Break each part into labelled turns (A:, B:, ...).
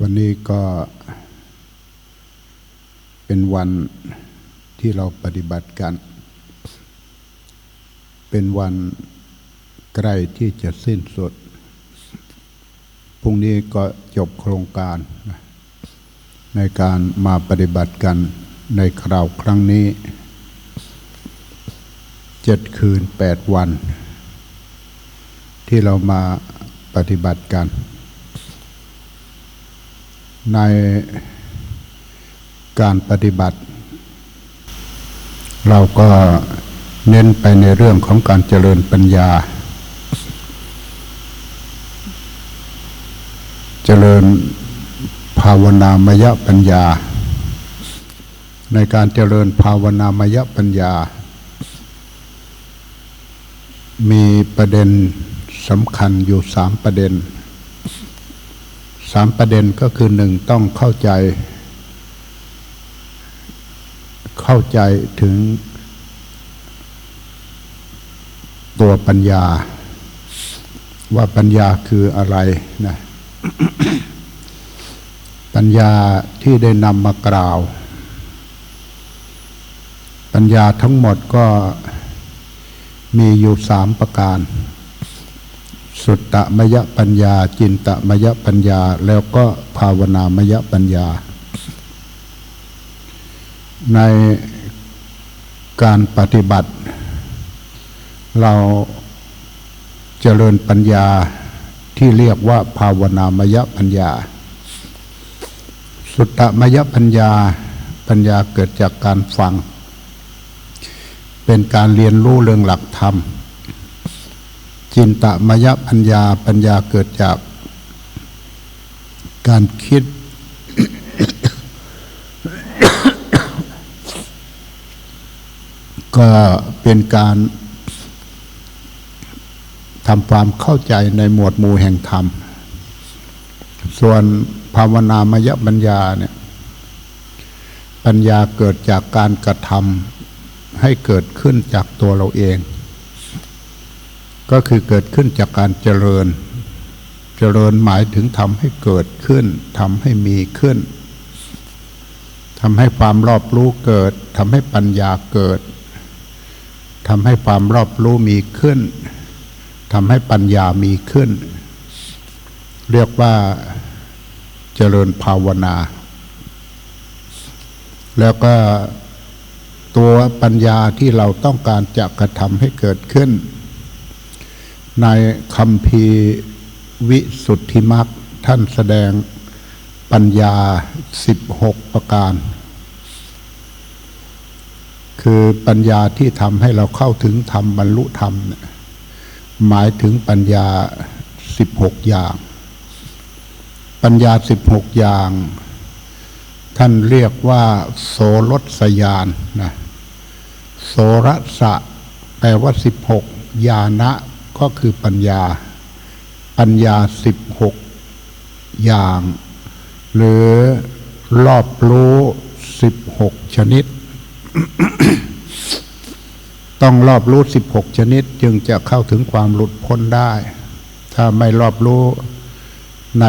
A: วันนี้ก็เป็นวันที่เราปฏิบัติกัน เป็นวันใกล้ที่จะสิ้นสุด พรุ่งนี้ก็จบโครงการ ในการมาปฏิบัติกันในคราวครั้งนี้ เจ็ดคืนแปดวัน ที่เรามาปฏิบัติกัน ในการปฏิบัติ เราก็เน้นไปในเรื่องของการเจริญปัญญา เจริญภาวนามยปัญญา ในการเจริญภาวนามยปัญญา มีประเด็นสำคัญอยู่สามประเด็น สามประเด็นก็คือหนึ่งต้องเข้าใจ เข้าใจถึง ตัวปัญญา ว่าปัญญาคืออะไรนะปัญญาที่ได้นำมากล่าว ปัญญาทั้งหมดก็มีอยู่สามประการ สุตตมยปัญญา จินตมยปัญญา แล้วก็ภาวนามยปัญญา ในการปฏิบัติ เราเจริญปัญญาที่เรียกว่าภาวนามยปัญญา สุตตมยปัญญา ปัญญาเกิดจากการฟัง เป็นการเรียนรู้เรื่องหลักธรรม จินตมยปัญญาปัญญาเกิดจากการคิด ก็เป็นการทำความเข้าใจในหมวดหมู่แห่งธรรม ส่วนภาวนามยปัญญาเนี่ยปัญญาเกิดจากการกระทำให้เกิดขึ้นจากตัวเราเอง ก็คือเกิดขึ้นจากการเจริญ เจริญหมายถึงทำให้เกิดขึ้นทำให้มีขึ้นทำให้ความรอบรู้เกิดทำให้ปัญญาเกิดทำให้ความรอบรู้มีขึ้นทำให้ปัญญามีขึ้น เรียกว่าเจริญภาวนา แล้วก็ตัวปัญญาที่เราต้องการจะกระทำให้เกิดขึ้น ในคำพีวิสุทธิมักท่านแสดงปัญญาสิบหกประการ คือปัญญาที่ทำให้เราเข้าถึงธรรมบรรลุธรรมเนี่ยหมายถึงปัญญาสิบหกอย่าง ปัญญาสิบหกอย่าง ท่านเรียกว่า โสรสยานนะโสรสะแปลว่าสิบหกญาณะ ก็คือปัญญา ปัญญาสิบหกอย่าง หรือรอบรู้สิบหกชนิด ต้องรอบรู้สิบหกชนิด จึงจะเข้าถึงความหลุดพ้นได้ ถ้าไม่รอบรู้ใน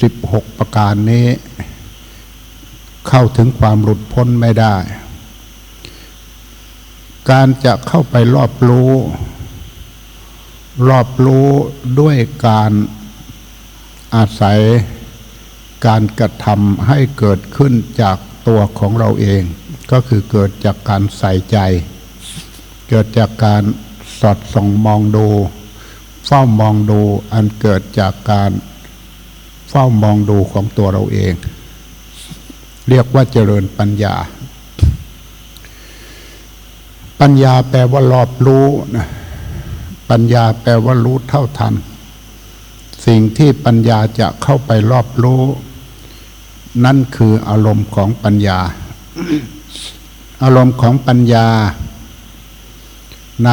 A: สิบหกประการนี้ เข้าถึงความหลุดพ้นไม่ได้ การจะเข้าไปรอบรู้ รอบรู้ด้วยการอาศัยการกระทำให้เกิดขึ้นจากตัวของเราเอง ก็คือเกิดจากการใส่ใจ เกิดจากการสอดส่องมองดูเฝ้ามองดูอันเกิดจากการเฝ้ามองดูของตัวเราเอง เรียกว่าเจริญปัญญา ปัญญาแปลว่ารอบรู้นะ ปัญญาแปลว่ารู้เท่าทัน สิ่งที่ปัญญาจะเข้าไปรอบรู้ นั่นคืออารมณ์ของปัญญา อารมณ์ของปัญญา ใน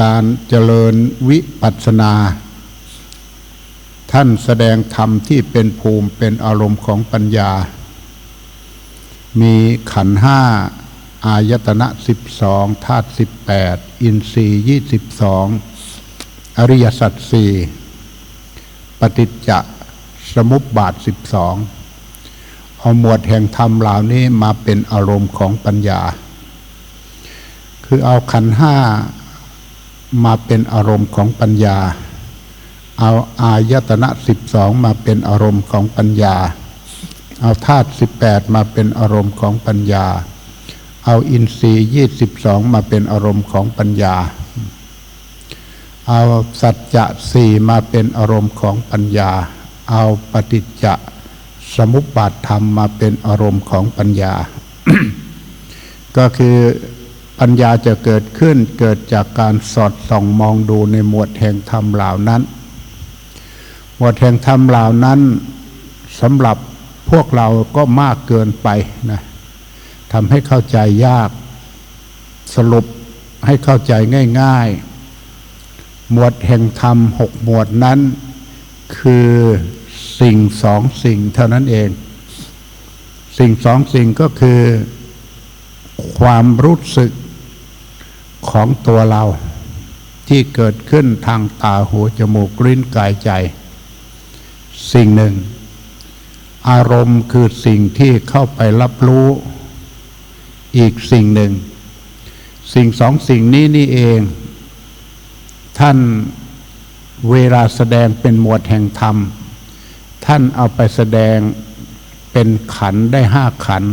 A: การเจริญวิปัสสนา ท่านแสดงธรรมที่เป็นภูมิเป็นอารมณ์ของปัญญา มีขันห้า อายตนะสิบสองธาตุสิบแปดอินทรีย์ยี่สิบสองอริยสัจสี่ปฏิจจสมุปบาทสิบสองเอาหมวดแห่งธรรมเหล่านี้มาเป็นอารมณ์ของปัญญา คือเอาขันห้ามาเป็นอารมณ์ของปัญญา เอาอายตนะสิบสองมาเป็นอารมณ์ของปัญญา เอาธาตุสิบแปดมาเป็นอารมณ์ของปัญญา เอาอินทรีย์ยี่สิบสองมาเป็นอารมณ์ของปัญญา เอาสัจจะสี่มาเป็นอารมณ์ของปัญญา เอาปฏิจจสมุปบาทธรรมมาเป็นอารมณ์ของปัญญา ก็คือปัญญาจะเกิดขึ้นเกิดจากการสอดส่องมองดูในหมวดแห่งธรรมเหล่านั้น หมวดแห่งธรรมเหล่านั้นสำหรับพวกเราก็มากเกินไปนะ ทำให้เข้าใจยาก สรุปให้เข้าใจง่าย ๆ หมวดแห่งธรรมหกหมวดนั้น คือสิ่งสองสิ่งเท่านั้นเอง สิ่งสองสิ่งก็คือความรู้สึกของตัวเรา ที่เกิดขึ้นทางตาหูจมูกลิ้นกายใจ สิ่งหนึ่ง อารมณ์คือสิ่งที่เข้าไปรับรู้ อีกสิ่งหนึ่ง สิ่งสองสิ่งนี้นี่เอง ท่านเวลาแสดงเป็นหมวดแห่งธรรม ท่านเอาไปแสดงเป็นขันได้ห้าขัน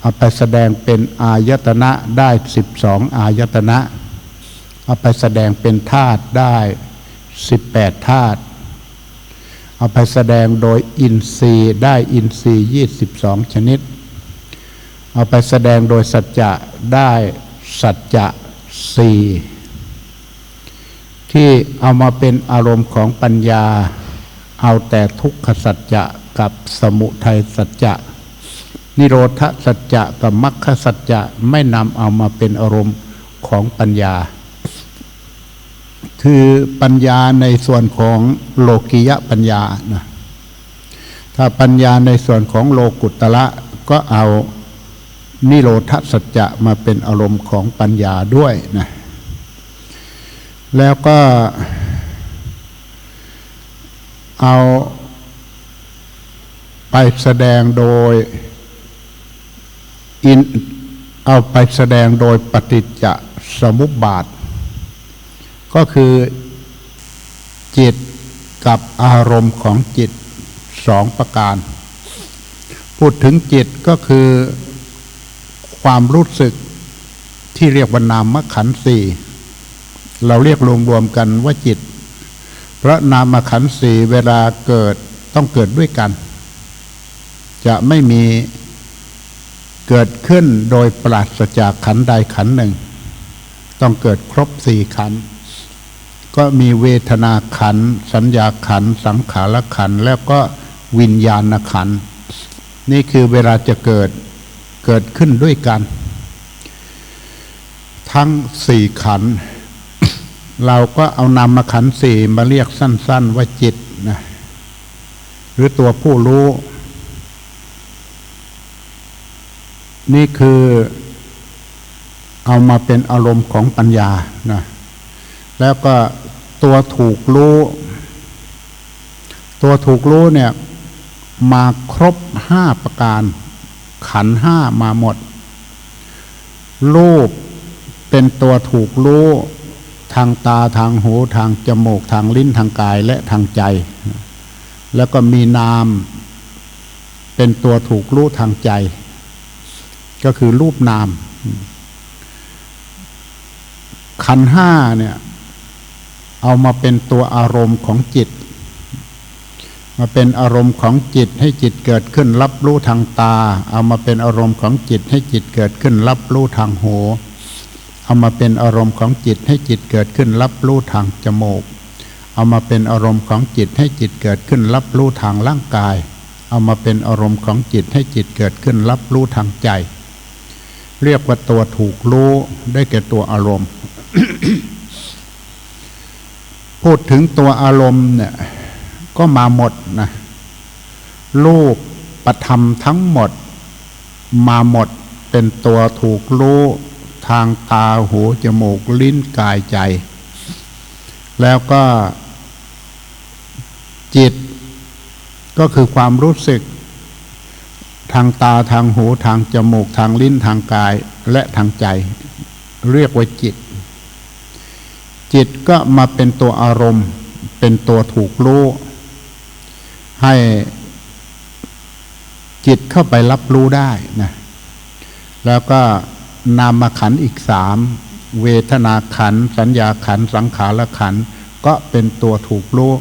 A: เอาไปแสดงเป็นอายตนะได้สิบสองอายตนะ เอาไปแสดงเป็นธาตุได้สิบแปดธาตุเอาไปแสดงโดยอินทรีย์ได้อินทรีย์ยี่สิบสองชนิด เอาไปแสดงโดยสัจจะได้สัจจะสี่ที่เอามาเป็นอารมณ์ของปัญญา เอาแต่ทุกขสัจจะกับสมุทัยสัจจะนิโรธสัจจะกับมรรคสัจจะไม่นำเอามาเป็นอารมณ์ของปัญญา คือปัญญาในส่วนของโลกิยะปัญญานะถ้าปัญญาในส่วนของโลกุตละก็เอา นิโรธสัจจะมาเป็นอารมณ์ของปัญญาด้วยนะแล้วก็เอาไปแสดงโดยอินเอาไปแสดงโดยปฏิจจสมุปบาท ก็คือจิตกับอารมณ์ของจิตสองประการ พูดถึงจิตก็คือ ความรู้สึกที่เรียกว่านามขันธ์สี่เราเรียกรวมๆกันว่าจิต เพราะนามขันธ์สี่เวลาเกิดต้องเกิดด้วยกัน จะไม่มีเกิดขึ้นโดยปราศจากขันธ์ใดขันธ์หนึ่ง ต้องเกิดครบสี่ขันธ์ก็มีเวทนาขันธ์สัญญาขันธ์สังขารขันธ์แล้วก็วิญญาณขันธ์นี่คือเวลาจะเกิด กิดขึ้นด้วยกัน ทั้งสี่ขัน เราก็เอานามาขันสี่มาเรียกสั้น ๆ ว่าจิตนะหรือตัวผู้รู้ นี่คือเอามาเป็นอารมณ์ของปัญญานะแล้วก็ตัวถูกรู้ ตัวถูกรู้เนี่ย มาครบห้าประการ ขันห้ามาหมด รูปเป็นตัวถูกรู้ทางตาทางหูทางจมูกทางลิ้นทางกายและทางใจ แล้วก็มีนาม เป็นตัวถูกรู้ทางใจ ก็คือรูปนาม ขันห้าเนี่ย เอามาเป็นตัวอารมณ์ของจิต มาเป็นอารมณ์ของจิตให้จิตเกิดขึ้นรับรู้ทางตา เอามาเป็นอารมณ์ของจิตให้จิตเกิดขึ้นรับรู้ทางหู เอามาเป็นอารมณ์ของจิตให้จิตเกิดขึ้นรับรู้ทางจมูก เอามาเป็นอารมณ์ของจิตให้จิตเกิดขึ้นรับรู้ทางร่างกาย เอามาเป็นอารมณ์ของจิตให้จิตเกิดขึ้นรับรู้ทางใจ เรียกว่าตัวถูกรู้ได้แก่ตัวอารมณ์ พูดถึงตัวอารมณ์เนี่ย ก็มาหมดนะรูปประธรรมทั้งหมด มาหมดเป็นตัวถูกรู้ทางตาหูจมูกลิ้นกายใจ แล้วก็จิตก็คือความรู้สึก ทางตาทางหูทางจมูกทางลิ้นทางกายและทางใจ เรียกว่าจิต จิตก็มาเป็นตัวอารมณ์ เป็นตัวถูกรู้ ให้จิตเข้าไปรับรู้ได้นะแล้วก็นามขันอีกสามเวทนาขัน สัญญาขัน สังขารขัน ก็เป็นตัวถูกรู้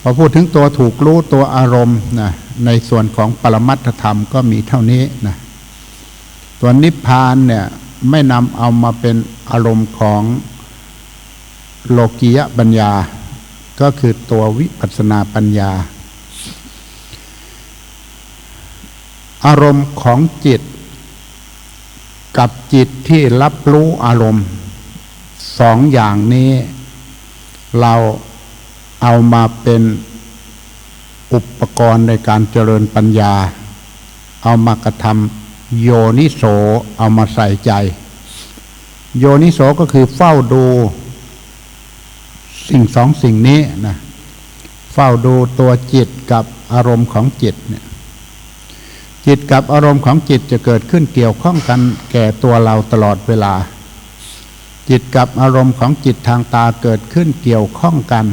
A: พอพูดถึงตัวถูกรู้ตัวอารมณ์นะในส่วนของปรมัตธรรมก็มีเท่านี้นะตัวนิพพานเนี่ยไม่นำเอามาเป็นอารมณ์ของโลกียปัญญา ก็คือตัววิปัสนาปัญญา อารมณ์ของจิต กับจิตที่รับรู้อารมณ์สองอย่างนี้ เราเอามาเป็นอุปกรณ์ในการเจริญปัญญา เอามากระทำโยนิโสเอามาใส่ใจ โยนิโสก็คือเฝ้าดู สิ่งสองสิ่งนี้นะเฝ้าดูตัวจิตกับอารมณ์ของจิตเนี่ยจิตกับอารมณ์ของจิตจะเกิดขึ้นเกี่ยวข้องกันแก่ตัวเราตลอดเวลา จิตกับอารมณ์ของจิตทางตาเกิดขึ้นเกี่ยวข้องกัน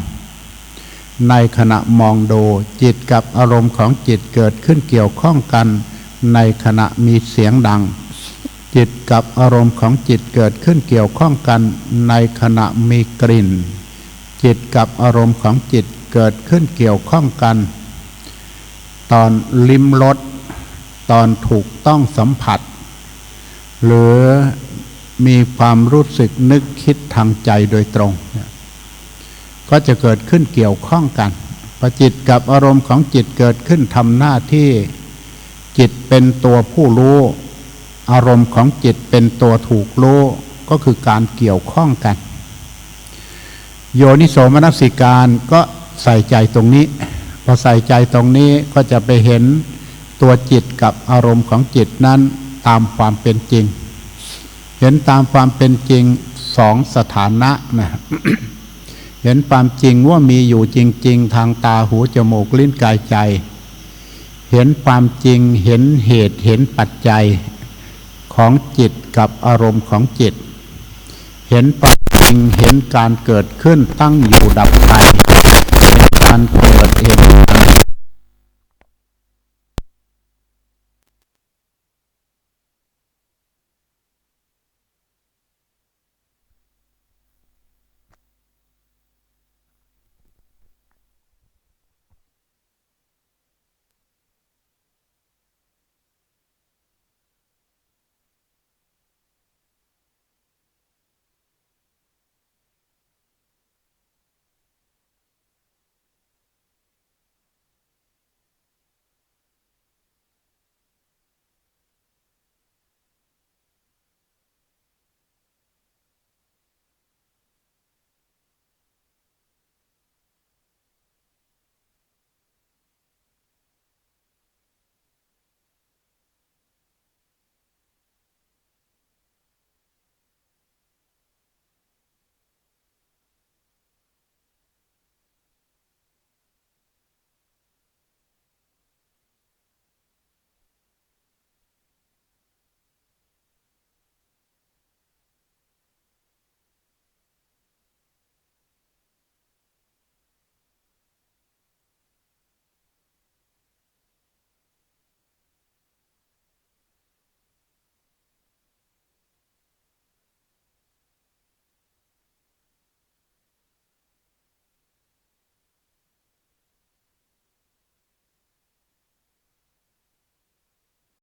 A: ในขณะมองดูจิตกับอารมณ์ของจิตเกิดขึ้นเกี่ยวข้องกัน ในขณะมีเสียงดัง จิตกับอารมณ์ของจิตเกิดขึ้นเกี่ยวข้องกัน ในขณะมีกลิ่น จิตกับอารมณ์ของจิตเกิดขึ้นเกี่ยวข้องกัน ตอนลิ้มรสตอนถูกต้องสัมผัส หรือมีความรู้สึกนึกคิดทางใจโดยตรง ก็จะเกิดขึ้นเกี่ยวข้องกันพอจิตกับอารมณ์ของจิตเกิดขึ้นทำหน้าที่จิตเป็นตัวผู้รู้ อารมณ์ของจิตเป็นตัวถูกรู้ ก็คือการเกี่ยวข้องกัน โยนิโสมนสิการก็ใส่ใจตรงนี้ พอใส่ใจตรงนี้ก็จะไปเห็นตัวจิตกับอารมณ์ของจิตนั้นตามความเป็นจริง เห็นตามความเป็นจริงสองสถานะนะเห็นความจริงว่ามีอยู่จริง ๆ ทางตาหูจมูกลิ้นกายใจ เห็นความจริงเห็นเหตุเห็นปัจจัยของจิตกับอารมณ์ของจิต เห็นความ งเห็นการเกิดขึ้นตั้งอยู่ดับไป เห็นการเกิดเห็นการ